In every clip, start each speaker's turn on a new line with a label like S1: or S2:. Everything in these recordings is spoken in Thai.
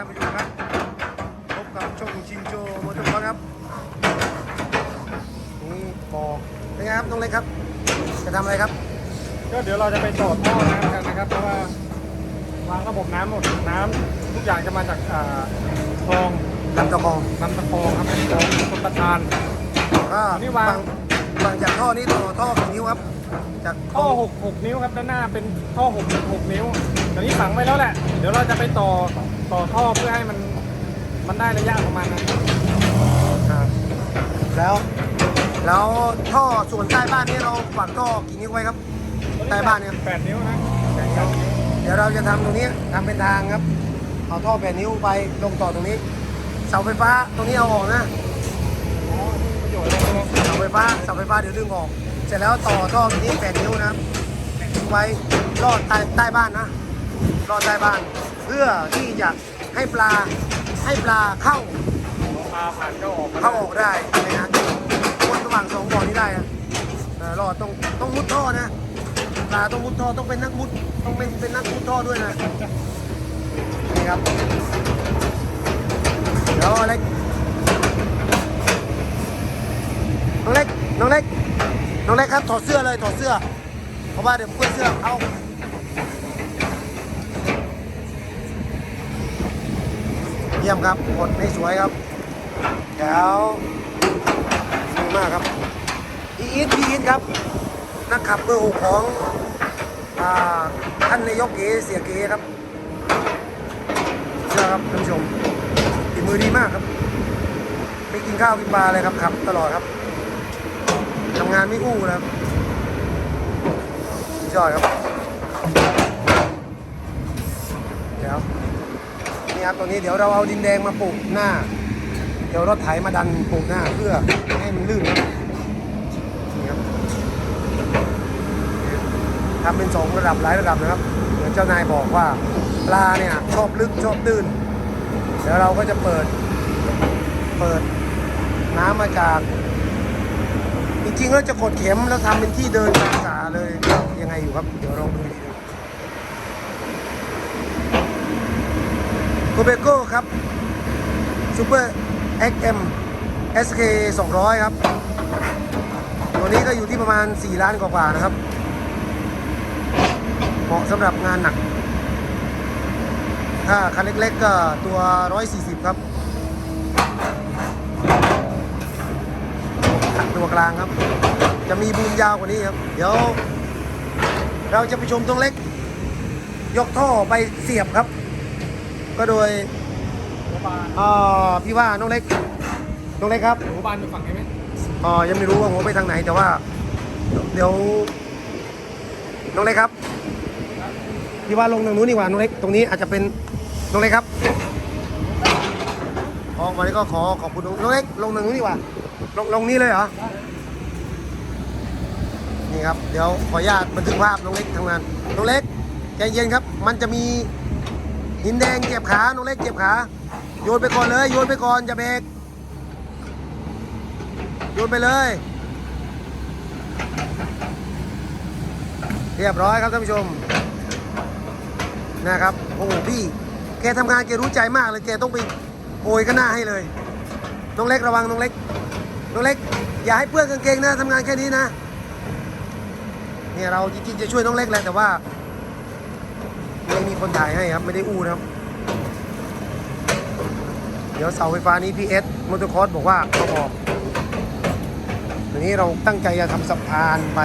S1: ท่านผู้ชมครับพบกับช่องชินโจมอเตอร์คอร์ครับนี่บอกเป็นไงครับน้องเล็กครับ จะทำอะไรครับ
S2: ก็เดี๋ยวเราจะไปต่อท่อน้ำกันนะครับ เพราะว่าวางระบบน้ำหมดน้ำทุกอย่างจะมาจากอ่าคลอง
S1: ลำตะคอง
S2: ลำตะคองครับเป็นคลองชนประทาน
S1: ก็
S2: นี่วาง
S1: วางจากท่อนี้ต่อท่อกี่นิ้วครับ จาก
S2: ท่อ6 6 นิ้วครับด้านหน้าเป็นท่อ6 6นิ้วตอนนี้ฝังไว้แล้วแหละ เดี๋ยวเราจะไปต่อ ต่อท่อเพื่อให้มันมันได้ระยะประมาณนั้น
S1: ครับ แล้ว แล้วท่อส่วนใต้บ้านนี้เราฝังท่อกี่นิ้วไว้ครับ ใต้บ้านเนี่ย
S2: แปดนิ้วนะ
S1: เดี๋ยวเราจะทำตรงนี้ทำเป็นทางครับ เอาท่อแปดนิ้วไปลงต่อตรงนี้ เสาไฟฟ้าตรงนี้เอาออกนะ
S2: อ๋อนี่ประโยชน์เลยนะ
S1: เสาไฟฟ้าเสาไฟฟ้าเดี๋ยวดึงออก เสร็จแล้วต่อท่อตรงนี้แปดนิ้วนะครับไว้ลอดใต้ใต้บ้านนะลอดใต้บ้าน เพื่อที่จะให้ปลาให้ปลาเข้า
S2: พาผ่านเข้าออก
S1: เข้าออกได้ในนะวนระหว่างสองบ่อนี้ได้นะเออรอดต้องต้องมุดท่อนะปลาต้องมุดท่อต้องเป็นนักมุดต้องเป็นเป็นนักมุดท่อด้วยนะนี่ครับเดี๋ยวเล็กน้องเล็กน้องเล็กน้องเล็กครับถอดเสื้อเลยถอดเสื้อเพราะว่าเดี๋ยวเพื่อนเสื้อเอา ยี่ยมครับกดให้สวยครับแถวดีมากครับพีอีทพีอีทครับ นักขับเบอร์หกของอท่านนายกเกเสียเกครับเชื่อครับท่านผู้ชมฝีมือดีมากครับไม่กินข้าวกินปลาเลยครับขับ ตลอดครับทำงานไม่อู้นะครับยอดครับเดี๋ยว นี่ครับตัวนี้เดี๋ยวเราเอาดินแดงมาปลูกหน้า เดี๋ยวรถไถมาดันปลูกหน้าเพื่อให้มันลื่นครับทำเป็นสองระดับหลายระดับนะครับเหมือนเจ้านายบอกว่าปลาเนี่ยชอบลึกชอบตื้นเดี๋ยวเราก็จะเปิดเปิดน้ำมาจากจริงๆแล้วจะกดเข็มแล้วทำเป็นที่เดินกลางสาเลยยังไงอยู่ครับ เดี๋ยวลองดูดี โกเบโก้ครับซูเปอร์ XM SK 200ครับ ตัวนี้ก็อยู่ที่ประมาณ 4 ล้านกว่าๆนะครับ เหมาะสำหรับงานหนัก ถ้าคันเล็กๆก็ตัว 140 ครับตัวกลางครับ จะมีบูมยาวกว่านี้ครับ เดี๋ยว เราจะไปชมตรงเล็ก ยกท่อไปเสียบครับ ก็โดย
S2: หัวบาน
S1: อ่าพี่ว่าน้องเล็กน้องเล็กครับ
S2: หัวบานอยู่ฝั่งนี้ไหม
S1: อ่ายังไม่รู้ว่าหัวไปทางไหนแต่ว่า เดี๋ยวน้องเล็กครับพี่ว่าลงทางนู้นดีกว่าน้องเล็กตรงนี้อาจจะเป็นน้องเล็กครับออกมานี้ก็ขอขอบคุณน้องน้องเล็กลงทางนู้นดีกว่าลงลงนี้เลยเหรอนี่ครับเดี๋ยวขออนุญาตบันทึกภาพน้องเล็กทำงานน้องเล็กใจเย็นครับ มันจะมี หินแดงเจ็บขาน้องเล็กเจ็บขา โยนไปก่อนเลย โยนไปก่อนอย่าเบรกโยนไปเลย เรียบร้อยครับท่านผู้ชม นะครับ โอ้โหพี่ แกทำงานแกรู้ใจมากเลย แกต้องไปโอยกันหน้าให้เลย น้องเล็กระวังน้องเล็ก น้องเล็ก อย่าให้เปื้อนกางเกงนะทำงานแค่นี้นะ เนี่ยเราจริงๆจะช่วยน้องเล็กแหละแต่ว่า คนถ่ายให้ครับ ไม่ได้อู้นะครับ เดี๋ยวเสาไฟฟ้านี้พีเอสมอเตอร์คอร์สบอกว่าเขาออกทีนี้เราตั้งใจจะทำสะพานไป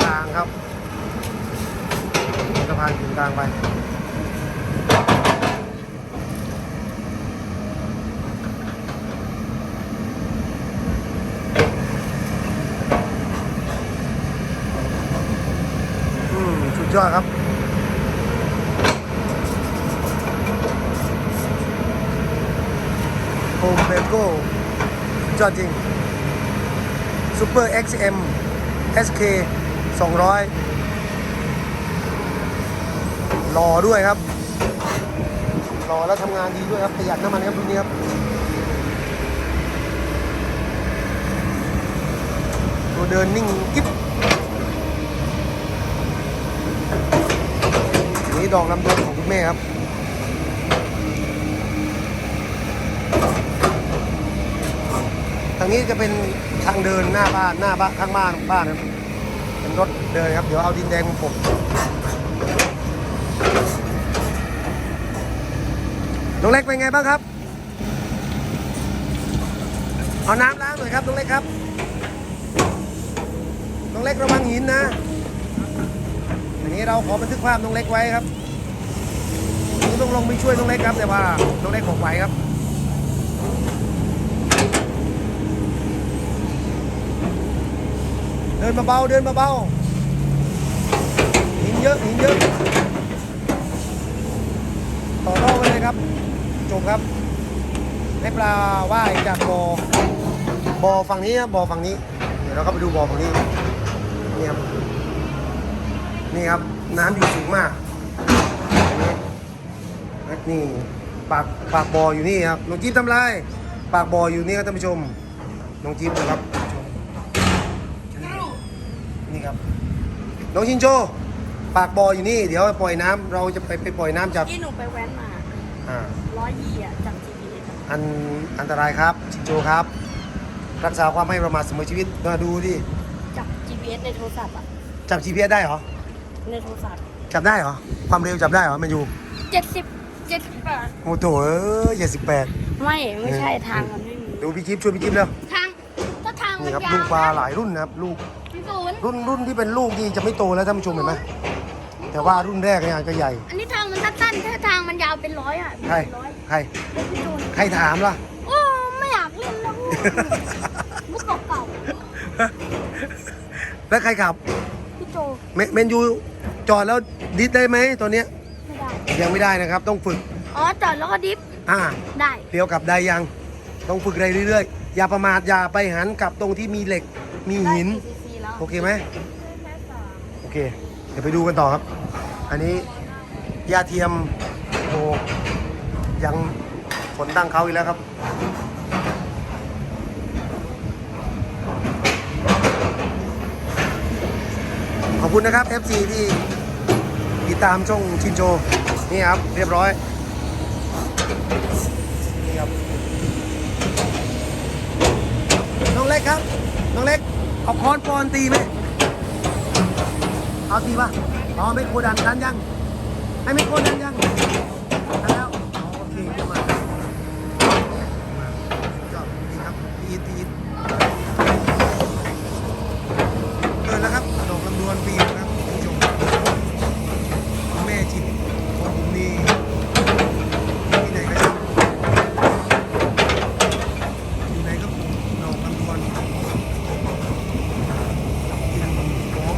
S1: กลางครับสะพานถึงกลางไปอืมสุดยอดครับ โฮ มเบโก้จอดจริงซูเปอร์ XM SK 200หล่อด้วยครับหล่อแล้วทำงานดีด้วยครับประหยัดน้ำมันครับรุ่นนี้ครับตัวเดินนิ่งกิ๊บนี่ดอกลำดวนของคุณแม่ครับางนี้จะเป็นทางเดินหน้าบ้านหน้าบ้านข้างบ้านบ้านครับเป็นรถเดินครับเดี๋ยวเอาดินแดงมาปกน้องเล็กเป็นไงบ้างครับ เอาน้ำล้างหน่อยครับน้องเล็กครับน้องเล็กระวังหินนะอันนี้เราขอบันทึกภาพน้องเล็กไว้ครับผมต้องลงไปช่วยน้องเล็กครับ แต่ว่าน้องเล็กบอกไหวครับ ดินมาเบาเดินมาเบาหินเยอะหินเยอะต่อท่อไปเลยครับจบครับให้ปลาว่ายจากบ่อบ่อฝั่งนี้ครับบ่อฝั่งนี้ เดี๋ยวเราก็ไปดูบ่อฝั่งนี้นี่ครับนี่ครับน้ำอยู่สูงมากนนี้นี่ปากปากบ่ออยู่นี่ครับน้องจิ๊บทำไรปากบ่ออยู่นี่ครับท่านผู้ชมน้องจิ๊บนะครับนี่ครับ น้องชินโจปากบ่ออยู่นี่ เดี๋ยวปล่อยน้ำเราจะไปไปปล่อยน้ำจาก
S3: ที่หนูไปแว้นมา
S1: อ่า
S3: ร้อยยี่อะจาก GPS อะ
S1: อันอันตรายครับชินโจครับ รักษาความไม่ประมาทเสมอชีวิตมาดูดิ
S3: จาก GPS ในโทรศัพท์อะ
S1: จับ GPS ได้เหรอ
S3: ในโทรศัพท์
S1: จับได้เหรอความเร็วจับได้เหรอแมนยู
S3: เจ็ดสิบเจ็ดสิบแปด
S1: โอ้โถเอ้ยเจ็ดสิบแปด
S3: ไม่ไม่ใช่ทางมันไม่มี
S1: ดูพี่จิ๊บช่วยพี่จิ๊บแล้ว
S3: ทางก็ทางมัน
S1: นี่ครับ
S3: ยาว
S1: ลูกปลาหลายรุ่นนะครับลูก
S3: พี่ ศูนย์
S1: รุ่นรุ่นที่เป็นลูกนี่จะไม่โตแล้วท่านผู้ชมเห็นไหมแต่ว่ารุ่นแรกเนี่ยก็ใหญ่
S3: อันนี้ทางมันสั้นๆถ้าทางมันยาวเป็นร้อยอะ
S1: ใคร
S3: เป็นร้อย
S1: ใคร
S3: เดี๋ยวพี่ศูนย์
S1: ใครถามล่ะ
S3: โอ้ไม่อยากเล่นแล้วมุกเก่า
S1: แล้วใครขับ
S3: ๆพี่โจ
S1: เมเมนยูจอดแล้วดิสได้ไหมตอนเนี้ย
S3: ไม่ได้
S1: ยังไม่ได้นะครับ ต้องฝึก
S3: อ๋อจอดแล้วก็ดิฟ
S1: อ่า
S3: ได้
S1: เลี้ยวกลับได้ยัง ต้องฝึกเรื่อยๆ อย่าประมาทอย่าไปหันกลับตรงที่มีเหล็กมีหิน
S3: ได้ 4cc แล้ว
S1: โอเคไหมโอเค เดี๋ยวไปดูกันต่อครับ อันนี้ยาเทียมโอ้ยังฝนตั้งเขาอีกแล้วครับขอบคุณนะครับ FC ที่ติดตามช่องชินโจ นี่ครับ เรียบร้อย นี่ครับ น้องเล็กครับ น้องเล็ก เอาค้อนปอนตีไหมเอาตีป่ะอ๋อไม่โคดันดันยัง ให้ไม่โคดันยังดันแล้วอ๋อโอเคเยี่ยมมากมาจอบดีครับปีดปีดเดินแล้วครับ ดอกลำดวนปีดนะครับท่านผู้ชมแม่จิตของผมนี่ที่ไหนก็ช่างอยู่ไหนก็ผมดอกลำดวนกลิ่นหอม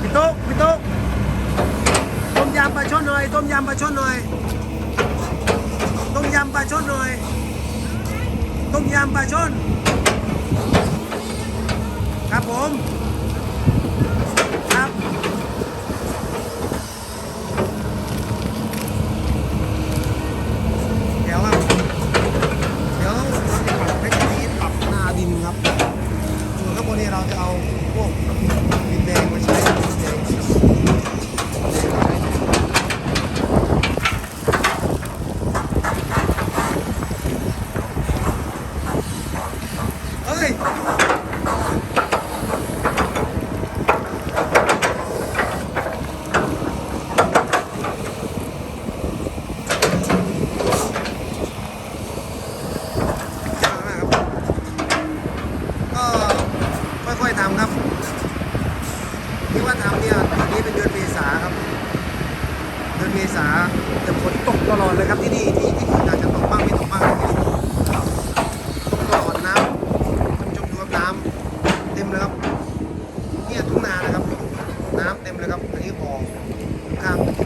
S1: พี่ตุ๊กพี่ตุ๊กต้มยำปลาช่อนหน่อย ต้มยำปลาช่อนหน่อย ต้มยำปลาช่อนหน่อย ต้มยำปลาช่อน ครับผม ครับ เดี๋ยวครับ เดี๋ยวเราจะปรับให้ที่ปรับหน้าดินครับ ส่วนข้างบนนี้เราจะเอาพวกดินแดงมาใช้ดินแดงเฮ้ย ยากมากครับ ก็ค่อยๆทำครับ ที่ว่าทำเนี่ยตอนนี้เป็นเดือนเมษาครับ เดือนเมษาแต่ฝนตกตลอดเลยครับที่นี่ที่ที่อื่นอาจจะตกบ้างไม่ตกบ้างที่นี่ตกตลอดน้ำท่านผู้ชมดูครับน้ำ เต็มเลยครับ เนี่ยทุ่งนานะครับ น้ำเต็มเลยครับ อันนี้บ่อข้ามทุ่ง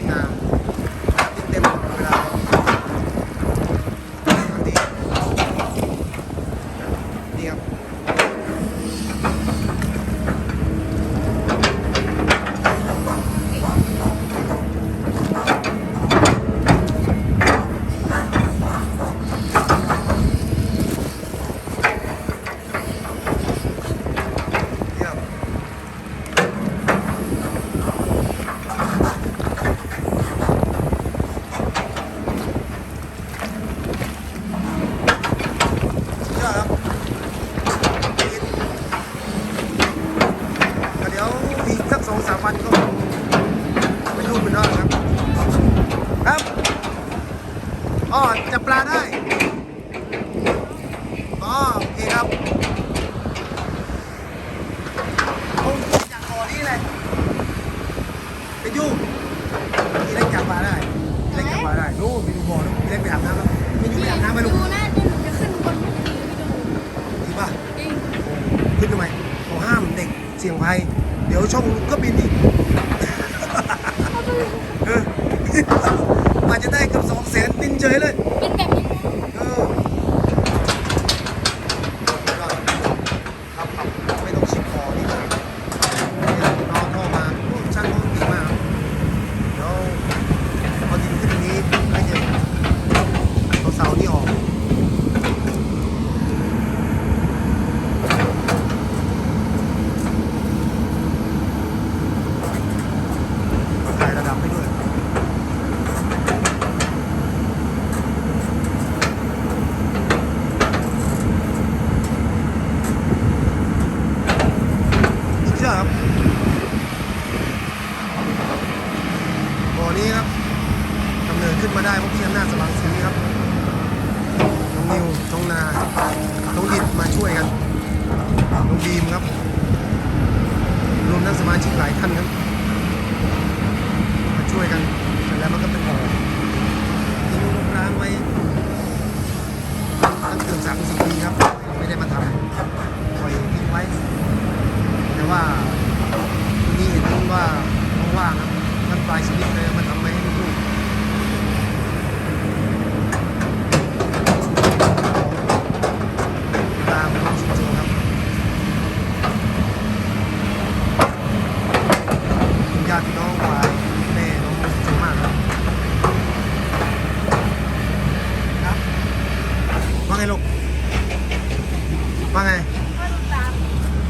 S1: ว่าไง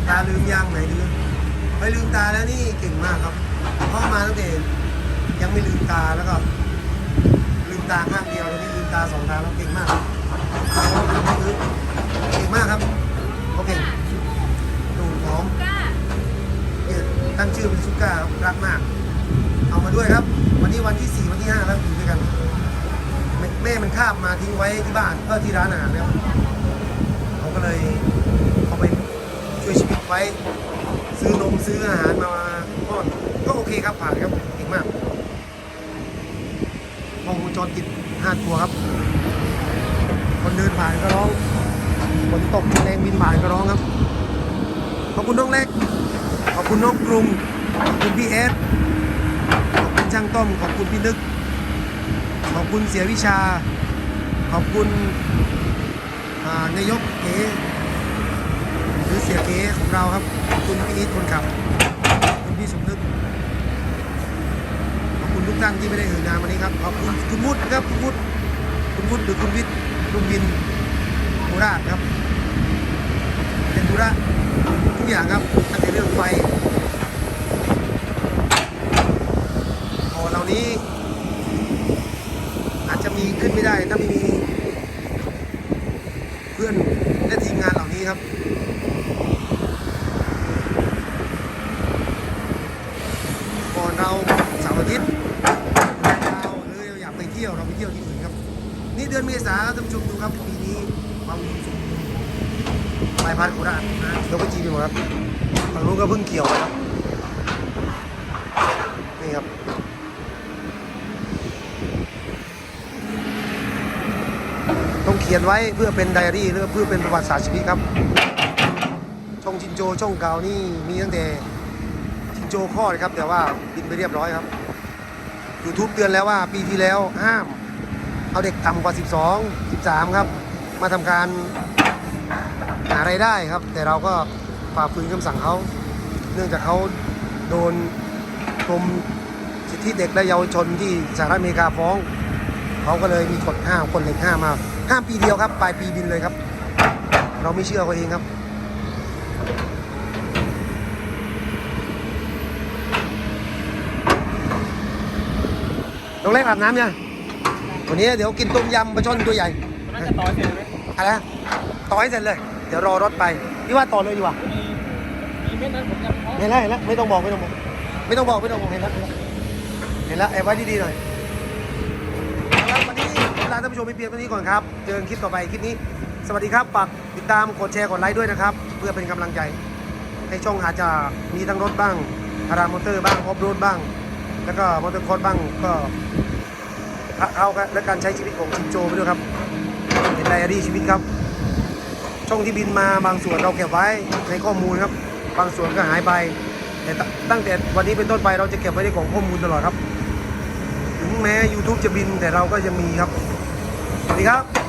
S1: ตาลืมยังไหนลืมไปลืมตาแล้วนี่เก่งมากครับพ่อมาตั้งแต่ยังไม่ลืมตาแล้วก็ ลืมตาข้างเดียวตอนนี้ลืมตาสองตาแล้วเก่งมากเก่งมากครับเขาเก่งดูหอม
S3: กล้า
S1: เนี่ยตั้งชื่อเป็นซุก้ารักมาก เอามาด้วยครับ วันนี้วันที่สี่วันที่ห้าแล้วอยู่ด้วยกันแม่มันคาบมาทิ้งไว้ที่บ้านก็ที่ร้านอาหารแล้วเขาก็เลยเอาไป ช่วยชีวิต ไว้ ซื้อนมซื้ออาหารมาป้อนก็โอเคครับผ่านครับเก่งมากกล้องวงจรปิดห้าตัวครับ คนเดินผ่านก็ร้องฝนตกแรงบินผ่านก็ร้องครับ ขอบคุณน้องเล็ก ขอบคุณน้องกรุงขอบคุณพี่เอสขอบคุณช่างต้อม ขอบคุณพี่นึก ขอบคุณเสียวิชา ขอบคุณนายกเอหรือ เสียเก๋ของเราครับขอบคุณพี่นิดคนขับขอบคุณพี่สมนึกขอบคุณทุกท่านที่ไม่ได้เอ่ยนามวันนี้ครับขอบคุณคุณวุฒิครับคุณวุฒิคุณวุฒิหรือคุณวิทย์ลุงวินโคราชครับ เป็นธุระทุกอย่างครับตั้งแต่เรื่องไฟบ่อเหล่านี้ อาจจะมีขึ้นไม่ได้ถ้าไม่มีเพื่อนและทีมงานเหล่านี้ครับ ก่อนเราเสาร์อาทิตย์เราหรือเราอยากไปเที่ยวเราไปเที่ยวที่อื่นครับ นี่เดือนเมษาท่านผู้ ชมดูครับปีนี้ความอุดมสมบูรณ์ปลายพันธุ์โคราชนะเดี๋ยวไปจีนไปหมดครับฝั่งนู้นก็เพิ่งเกี่ยวไปครับนี่ครับต้องเขียนไว้เพื่อเป็นไดอารี่หรือเพื่อเป็นประวัติศาสตร์ชีวิตครับ ช่องจินโจช่องเกานี่มีตั้งแต่ชินโจข้อดครับ แต่ว่าบินไปเรียบร้อยครับ YouTube เตือนแล้วว่าปีที่แล้วห้าม เอาเด็กต่ำกว่า 12 13 ครับ มาทำการหาไรายได้ครับ แต่เราก็ฝ่าฝืนคำสั่งเขาเนื่องจากเขาโดนกรมสิทธิเด็กและเยาวชนที่สหรัฐอเมริกาฟ้อง เขาก็เลยมีกฎห้ามคนเด็กห้ามมาห้ามปีเดียวครับ ปลายปีบินเลยครับ เราไม่เชื่อเขาเองครับน้องเล็กอาบน้ำยัง วันนี้เดี๋ยวกินต้มยำปลาช่อนตัวใหญ่
S2: น่าจะต่อเสร็จไหม
S1: อะไรนะต่อให้เสร็จเลย เดี๋ยวรอรถไปพี่ว่าต่อเลยดีกว่า
S2: มีเม็ดนั้นผมยังเพาะ
S1: เห็นแล้วเห็นแล้วไม่ต้องบอกไม่ต้องบอกไม่ต้องบอกไม่ต้องบอกเห็นแล้วเห็นแล้วเห็นแล้วแอบไว้ดีๆหน่อยเอาละวันนี้ลาท่านผู้ชมไปเพียงเท่านี้ก่อนครับเจอกันคลิปต่อไปคลิปนี้ สวัสดีครับฝากติดตามกดแชร์กดไลค์ด้วยนะครับ เพื่อเป็นกำลังใจในช่องอาจจะมีทั้งรถบ้างพารามอเตอร์บ้างออฟโรดบ้าง แล้วก็มอเตอร์คอร์สบ้างก็ เอาและการใช้ชีวิตของชินโจไปด้วยครับเป็นไดอารี่ชีวิตครับ ช่องที่บินมาบางส่วนเราเก็บไว้ในข้อมูลครับ บางส่วนก็หายไปแต่ตตั้งแต่วันนี้เป็นต้นไปเราจะเก็บไว้ในของข้อมูลตลอดครับ ถึงแม้ YouTube จะบินแต่เราก็ยังมีครับ สวัสดีครับ